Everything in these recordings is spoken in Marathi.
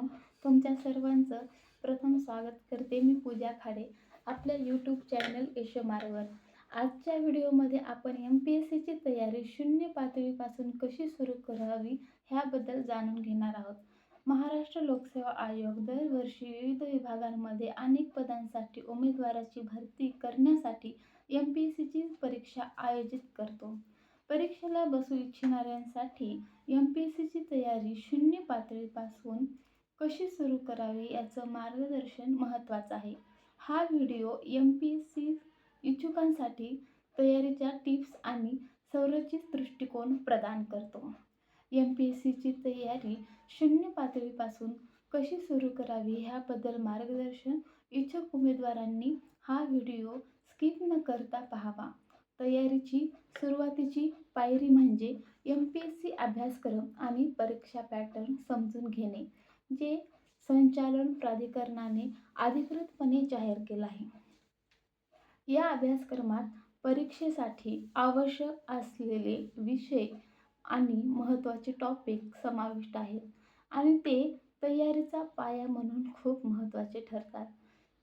मित्रांनो तुमच्या सर्वांचं प्रथम स्वागत करते मी पूजा खाडे आपल्या यूट्यूब चॅनल यशोमारवर आजच्या व्हिडिओमध्ये आपण एम पी एस सीची तयारी शून्य पातळीपासून कशी सुरू करावी ह्याबद्दल जाणून घेणार आहोत. महाराष्ट्र लोकसेवा आयोग दरवर्षी विविध विभागांमध्ये अनेक पदांसाठी उमेदवाराची भरती करण्यासाठी एम पी एस सीची परीक्षा आयोजित करतो. परीक्षेला बसू इच्छिणाऱ्यांसाठी एम पी एस सीची तयारी शून्य पातळीपासून कशी सुरू करावी याचं मार्गदर्शन महत्त्वाचं आहे. हा video M P S C इच्छुकांसाठी तयारीच्या टिप्स आणि संरचित दृष्टिकोन प्रदान करतो. एम पी एस सीची तयारी शून्य पातळीपासून कशी सुरू करावी ह्याबद्दल मार्गदर्शन इच्छुक उमेदवारांनी हा व्हिडिओ स्किप न करता पाहावा. तयारीची सुरुवातीची पायरी म्हणजे एम पी एस सी अभ्यासक्रम आणि परीक्षा पॅटर्न समजून घेणे. जे संचालन प्राधिकरणाने अधिकृतपणे जाहीर केलं आहे. या अभ्यासक्रमात परीक्षेसाठी आवश्यक असलेले विषय आणि महत्त्वाचे टॉपिक समाविष्ट आहेत आणि ते तयारीचा पाया म्हणून खूप महत्त्वाचे ठरतात.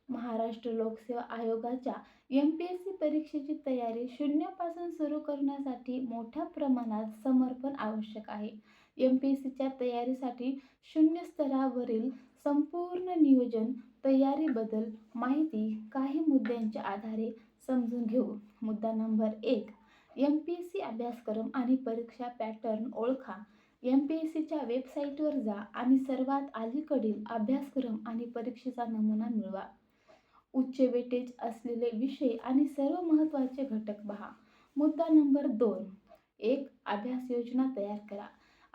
महाराष्ट्र लोकसेवा आयोगाच्या एम पी एस सी परीक्षेची तयारी शून्यापासून सुरू करण्यासाठी मोठ्या प्रमाणात समर्पण आवश्यक आहे. एम पी एस सीच्या तयारीसाठी शून्य स्तरावरील संपूर्ण नियोजन तयारीबद्दल माहिती काही मुद्द्यांच्या आधारे समजून घेऊ. मुद्दा नंबर एक एम पी एस सी अभ्यासक्रम आणि परीक्षा पॅटर्न ओळखा. एम पी एस सीच्या वेबसाईटवर जा आणि सर्वात अलीकडील अभ्यासक्रम आणि परीक्षेचा नमुना मिळवा. उच्च वेटेज असलेले विषय आणि सर्व महत्त्वाचे घटक पहा. मुद्दा नंबर दोन एक अभ्यास योजना तयार करा.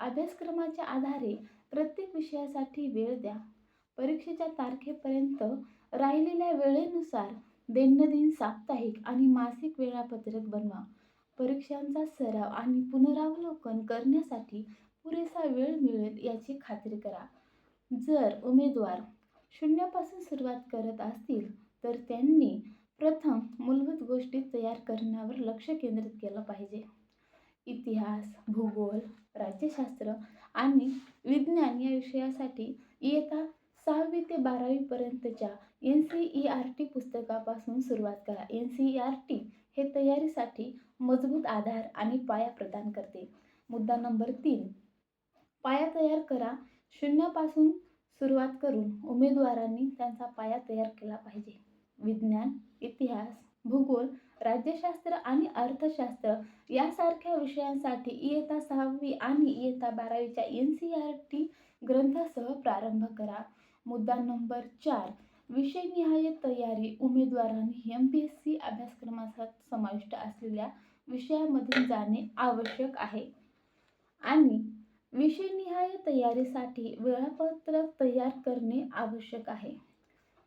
अभ्यासक्रमाच्या आधारे प्रत्येक विषयासाठी वेळ द्या. परीक्षेच्या तारखेपर्यंत राहिलेल्या वेळेनुसार दैनंदिन साप्ताहिक आणि मासिक वेळापत्रक बनवा. परीक्षांचा सराव आणि पुनरावलोकन करण्यासाठी पुरेसा वेळ मिळेल याची खात्री करा. जर उमेदवार शून्यापासून सुरुवात करत असतील तर त्यांनी प्रथम मूलभूत गोष्टी तयार करण्यावर लक्ष केंद्रित केलं पाहिजे. इतिहास भूगोल राज्यशास्त्र आणि विज्ञान या विषयासाठी इयत्ता सहावी ते बारावीपर्यंतच्या N C E R T पुस्तकापासून सुरुवात करा. N C E R T हे तयारीसाठी मजबूत आधार आणि पाया प्रदान करते. मुद्दा नंबर तीन. पाया तयार करा. शून्यापासून सुरुवात करून उमेदवारांनी त्यांचा पाया तयार केला पाहिजे. विज्ञान इतिहास भूगोल राज्यशास्त्र आणि अर्थशास्त्र यासारख्या विषयांसाठी इयत्ता सहावी आणि इयत्ता बारावीच्या एन सी आर टी ग्रंथासह प्रारंभ करा. मुद्दा नंबर चार विषयनिहाय तयारी. उमेदवारांनी एम पी एस सी अभ्यासक्रमात समाविष्ट असलेल्या विषयामधून जाणे आवश्यक आहे. आणि विषयनिहाय तयारीसाठी वेळापत्रक तयार करणे आवश्यक आहे.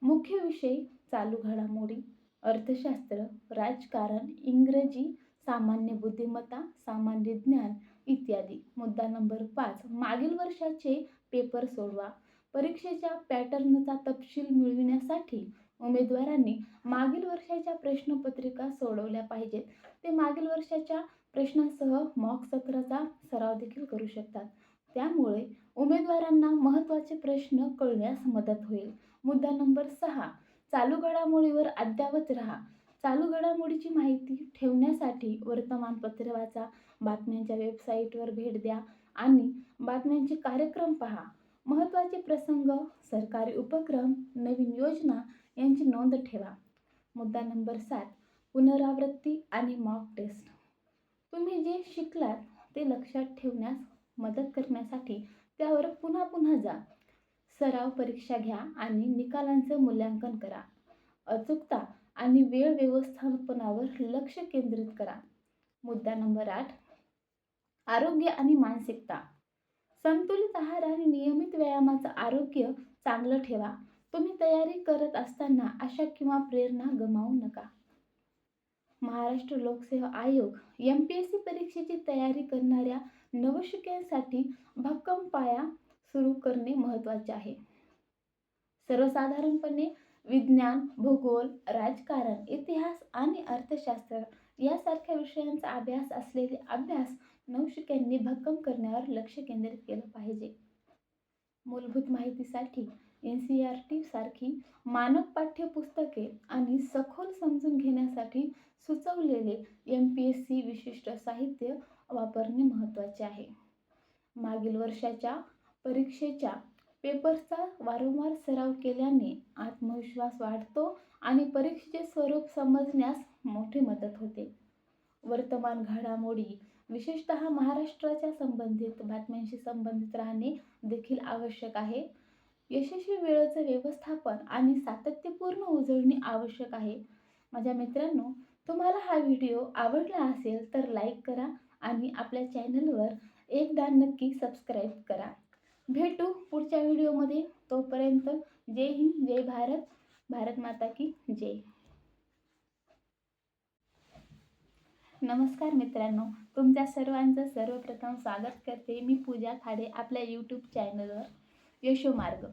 मुख्य विषय चालू घडामोडी. अर्थशास्त्र राजकारण इंग्रजी सामान्य बुद्धिमत्ता सामान्य ज्ञान इत्यादी. मुद्दा नंबर पाच. मागील वर्षाचे पेपर सोडवा. परीक्षेच्या पॅटर्नचा तपशील मिळविण्यासाठी उमेदवारांनी मागील वर्षाच्या प्रश्नपत्रिका सोडवल्या पाहिजेत. ते मागील वर्षाच्या प्रश्नांसह मॉक सत्राचा सराव देखील करू शकतात. त्यामुळे उमेदवारांना महत्त्वाचे प्रश्न कळण्यास मदत होईल. मुद्दा नंबर सहा. चालू घडामोडीवर अद्यावत राहा. चालू घडामोडीची माहिती ठेवण्यासाठी वर्तमानपत्र वाचा बातम्यांच्या वेबसाईटवर भेट द्या आणि बातम्यांचे कार्यक्रम पहा. महत्त्वाचे प्रसंग सरकारी उपक्रम नवीन योजना यांची नोंद ठेवा. मुद्दा नंबर सात पुनरावृत्ती आणि मॉक टेस्ट तुम्ही जे शिकलात ते लक्षात ठेवण्यास मदत करण्यासाठी त्यावर पुन्हा पुन्हा जा. सराव परीक्षा घ्या आणि निकालांचं मूल्यांकन करा. अचूकता आणि वेळ व्यवस्थापनावर लक्ष केंद्रित करा. मुद्दा नंबर आठ आरोग्य आणि मानसिकता. संतुलित आहार आणि नियमित व्यायामाचं आरोग्य चांगलं ठेवा. तुम्ही तयारी करत असताना आशा किंवा प्रेरणा गमावू नका. महाराष्ट्र लोकसेवा आयोग एम पी एस सी परीक्षेची तयारी करणाऱ्या नवशिक्यांसाठी भक्कम पाया सुरू करणे महत्त्वाचे आहे. सर्वसाधारणपणे विज्ञान भूगोल राजकारण इतिहास आणि अर्थशास्त्र यासारख्या विषयांचा अभ्यास असलेले अभ्यास नवशिक्यांनी भक्कम करण्यावर लक्ष केंद्रित केलं पाहिजे. मूलभूत माहितीसाठी एन सी आर टी सारखी मानक पाठ्यपुस्तके आणि सखोल समजून घेण्यासाठी सुचवलेले एम पी एस सी विशिष्ट साहित्य वापरणे महत्त्वाचे आहे. मागील वर्षाच्या परीक्षेच्या पेपर्सचा वारंवार सराव केल्याने आत्मविश्वास वाढतो आणि परीक्षेचे स्वरूप समजण्यास मोठी मदत होते. वर्तमान घडामोडी विशेषतः महाराष्ट्राच्या संबंधित बातम्यांशी संबंधित राहणे देखील आवश्यक आहे. यशस्वी वेळेचं व्यवस्थापन आणि सातत्यपूर्ण उजळणी आवश्यक आहे. माझ्या मित्रांनो तुम्हाला हा व्हिडिओ आवडला असेल तर लाईक करा आणि आपल्या चॅनलवर एकदा नक्की सबस्क्राईब करा. भेटू पुढच्या व्हिडिओमध्ये. तोपर्यंत जय हिंद जय भारत. भारत माता की जय. नमस्कार मित्रांनो. तुमच्या सर्वांचं सर्वप्रथम स्वागत करते मी पूजा खाडे आपल्या यूट्यूब चॅनलवर यशोमार्ग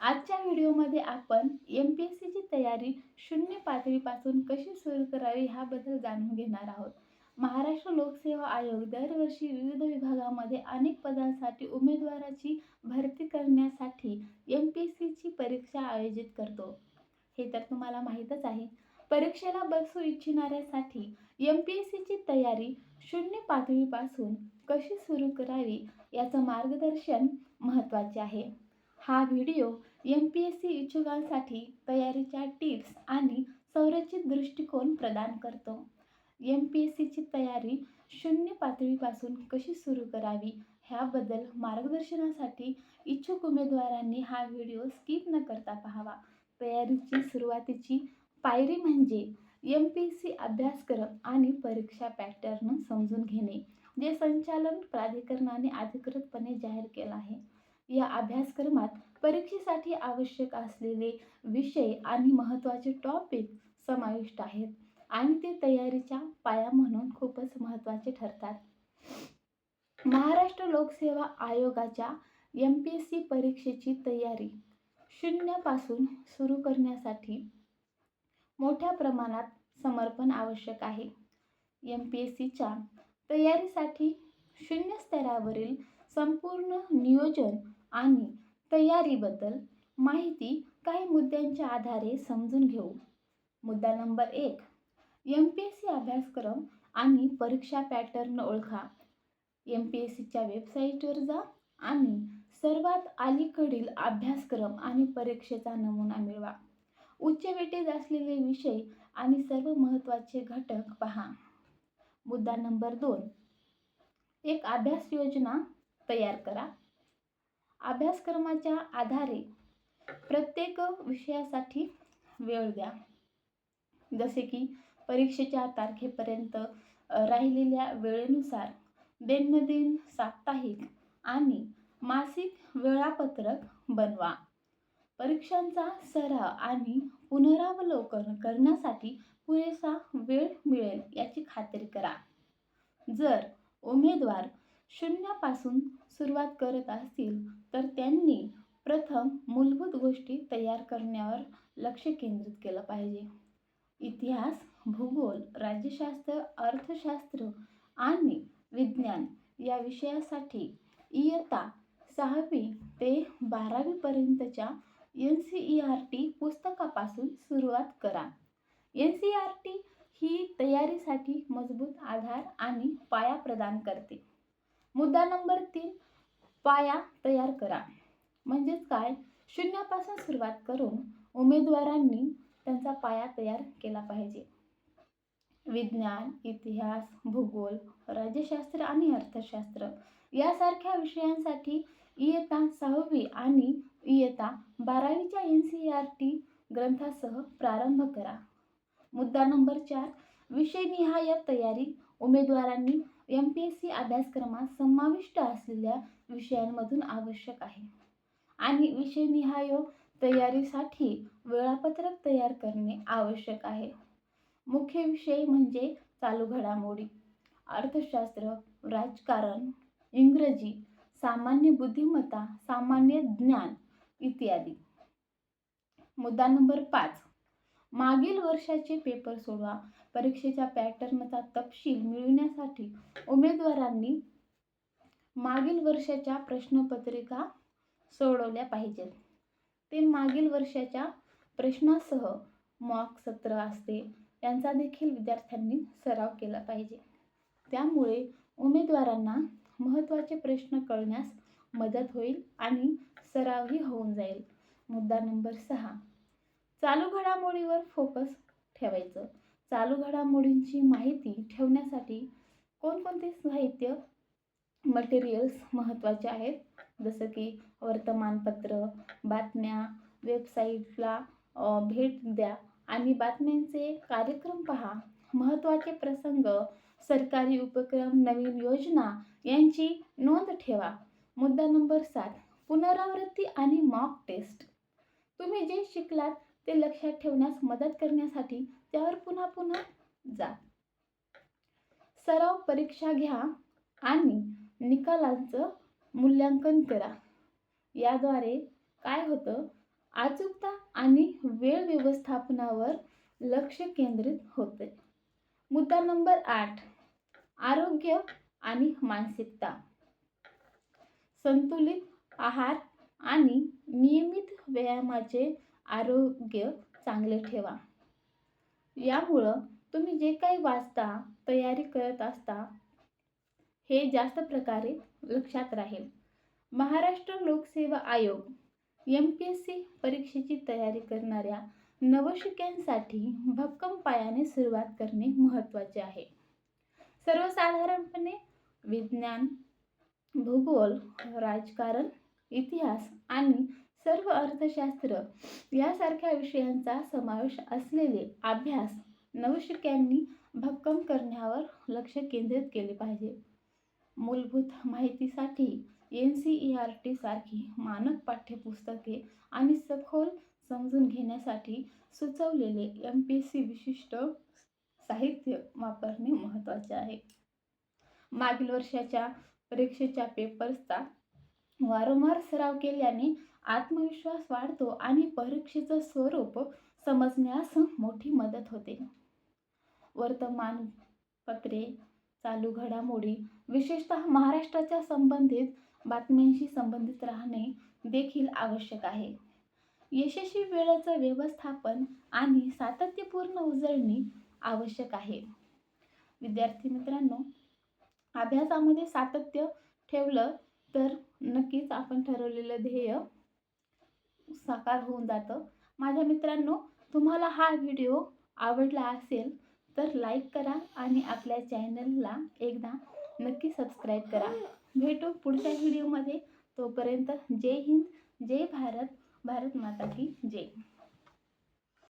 आजच्या व्हिडिओमध्ये आपण एम पी एस सीची तयारी शून्य पातळीपासून कशी सुरू करावी ह्याबद्दल जाणून घेणार आहोत. महाराष्ट्र लोकसेवा आयोग दरवर्षी विविध विभागामध्ये अनेक पदांसाठी उमेदवाराची भरती करण्यासाठी एम पी एस सीची परीक्षा आयोजित करतो. हे तर तुम्हाला माहीतच आहे. परीक्षेला बसू इच्छिणाऱ्यासाठी एम पी एस सीची तयारी शून्य पातळीपासून कशी सुरू करावी याचं मार्गदर्शन महत्त्वाचे आहे. हा video M P S C इच्छुकांसाठी तयारीच्या टिप्स आणि संरचित दृष्टिकोन प्रदान करतो. एम पी एस सीची तयारी शून्य पातळीपासून कशी सुरू करावी ह्याबद्दल मार्गदर्शनासाठी इच्छुक उमेदवारांनी हा व्हिडिओ स्किप न करता पाहावा. तयारीची सुरुवातीची पायरी म्हणजे एम पी एस सी अभ्यासक्रम आणि परीक्षा पॅटर्न समजून घेणे जे संचालन प्राधिकरणाने अधिकृतपणे जाहीर केलं आहे. या अभ्यासक्रमात परीक्षेसाठी आवश्यक असलेले विषय आणि महत्त्वाचे टॉपिक समाविष्ट आहेत. आणि ते तयारीच्या पाया म्हणून खूपच महत्त्वाचे ठरतात. महाराष्ट्र लोकसेवा आयोगाच्या एम पी एस सी परीक्षेची तयारी शून्यापासून सुरू करण्यासाठी मोठ्या प्रमाणात समर्पण आवश्यक आहे. एम पी एस सीच्या तयारीसाठी शून्य स्तरावरील संपूर्ण नियोजन आणि तयारीबद्दल माहिती काही मुद्द्यांच्या आधारे समजून घेऊ. मुद्दा नंबर एक एम पी एस सी अभ्यासक्रम आणि परीक्षा पॅटर्न ओळखा. एम पी एस सीच्या वेबसाईटवर जा आणि सर्वात अलीकडील अभ्यासक्रम आणि परीक्षेचा नमुना मिळवा. उच्च वेटेज असलेले विषय आणि सर्व महत्त्वाचे घटक पहा. मुद्दा नंबर दोन. एक अभ्यास योजना तयार करा. अभ्यासक्रमाच्या आधारे प्रत्येक विषयासाठी वेळ द्या. जसे की परीक्षेच्या तारखेपर्यंत राहिलेल्या वेळेनुसार दैनंदिन साप्ताहिक आणि मासिक वेळापत्रक बनवा. परीक्षांचा सराव आणि पुनरावलोकन करण्यासाठी पुरेसा वेळ मिळेल याची खात्री करा. जर उमेदवार शून्यापासून सुरुवात करत असतील तर त्यांनी प्रथम मूलभूत गोष्टी तयार करण्यावर लक्ष केंद्रित केलं पाहिजे. इतिहास भूगोल राज्यशास्त्र अर्थशास्त्र आणि विज्ञान या विषयासाठी इयत्ता सहावी ते बारावीपर्यंतच्या N C E R T पुस्तकापासून सुरुवात करा. एन सी आर टी ही तयारीसाठी मजबूत आधार आणि पाया प्रदान करते. मुद्दा नंबर तीन पाया तयार करा. म्हणजेच काय? शून्यापासून सुरुवात करून उमेदवारांनी त्यांचा पाया तयार केला पाहिजे. विज्ञान इतिहास भूगोल राज्यशास्त्र आणि अर्थशास्त्र यासारख्या विषयांसाठी इयत्ता सहावी आणि इयत्ता बारावीच्या एन सी आर टी ग्रंथासह प्रारंभ करा. मुद्दा नंबर चार विषयनिहाय तयारी. उमेदवारांनी एम पी एस सी अभ्यासक्रमात समाविष्ट असलेल्या विषयांमधून आवश्यक आहे. आणि विषयनिहाय तयारीसाठी वेळापत्रक तयार करणे आवश्यक आहे. मुख्य विषय म्हणजे चालू घडामोडी. अर्थशास्त्र राजकारण इंग्रजी सामान्य बुद्धिमत्ता सामान्य ज्ञान इत्यादी. मुद्दा नंबर पाच. मागील वर्षाचे पेपर सोडवा. परीक्षेच्या पॅटर्नचा तपशील मिळवण्यासाठी उमेदवारांनी मागील वर्षाच्या प्रश्नपत्रिका सोडवल्या पाहिजेत. ते मागील वर्षाच्या प्रश्नासह मॉक सत्र असते. यांचा देखील विद्यार्थ्यांनी सराव केला पाहिजे. त्यामुळे उमेदवारांना महत्त्वाचे प्रश्न कळण्यास मदत होईल आणि सरावही होऊन जाईल. मुद्दा नंबर सहा. चालू घडामोडीवर फोकस ठेवायचं. चालू घडामोडींची माहिती ठेवण्यासाठी कोणकोणते साहित्य मटेरियल्स महत्त्वाचे आहेत? जसं की वर्तमानपत्र बातम्या वेबसाईटला भेट द्या. आणि बातम्यांचे कार्यक्रम पहा. महत्त्वाचे प्रसंग सरकारी उपक्रम नवीन योजना यांची नोंद ठेवा. मुद्दा नंबर सात पुनरावृत्ती आणि मॉक टेस्ट तुम्ही जे शिकलात ते लक्षात ठेवण्यास मदत करण्यासाठी त्यावर पुन्हा पुन्हा जा. सराव परीक्षा घ्या आणि निकालांचं मूल्यांकन करा. याद्वारे काय होतं? अचूकता आणि वेळ व्यवस्थापनावर लक्ष केंद्रित होते. मुद्दा नंबर आठ आरोग्य आणि मानसिकता. संतुलित आहार आणि नियमित व्यायामाचे आरोग्य चांगले ठेवा. यामुळं तुम्ही जे काही वाचता तयारी करत असता हे जास्त प्रकारे लक्षात राहील. महाराष्ट्र लोकसेवा आयोग एम पी एस सी परीक्षेची तयारी करणाऱ्या नवशिक्यांसाठी भक्कम पायाने सुरुवात करणे महत्त्वाचे आहे. सर्वसाधारणपणे विज्ञान भूगोल राजकारण इतिहास आणि सर्व अर्थशास्त्र यासारख्या विषयांचा समावेश असलेले अभ्यास नवशिक्यांनी भक्कम करण्यावर लक्ष केंद्रित केले पाहिजे. मूलभूत माहितीसाठी N C E R T सारखी मानक पाठ्यपुस्तके आणि सखोल समजून घेण्यासाठी सुचवलेले एम पी एस सी विशिष्ट साहित्य वापरणे महत्त्वाचे आहे. मागील वर्षाच्या परीक्षेच्या पेपर्सचा वारंवार सराव केल्याने आत्मविश्वास वाढतो आणि परीक्षेचं स्वरूप समजण्यास मोठी मदत होते. वर्तमानपत्रे चालू घडामोडी विशेषतः महाराष्ट्राच्या संबंधित बातम्यांशी संबंधित राहणे देखील आवश्यक आहे. यशस्वी वेळेचं व्यवस्थापन आणि सातत्यपूर्ण उजळणी आवश्यक आहे. विद्यार्थी मित्रांनो अभ्यासामध्ये सातत्य ठेवलं तर नक्कीच आपण ठरवलेलं ध्येय साकार होऊन जातं. माझ्या मित्रांनो तुम्हाला हा व्हिडिओ आवडला असेल तर लाईक करा आणि आपल्या चॅनलला एकदा नक्की सबस्क्राईब करा. भेटू पुढच्या व्हिडिओमध्ये. तोपर्यंत जय हिंद जय भारत भारत माता की जय.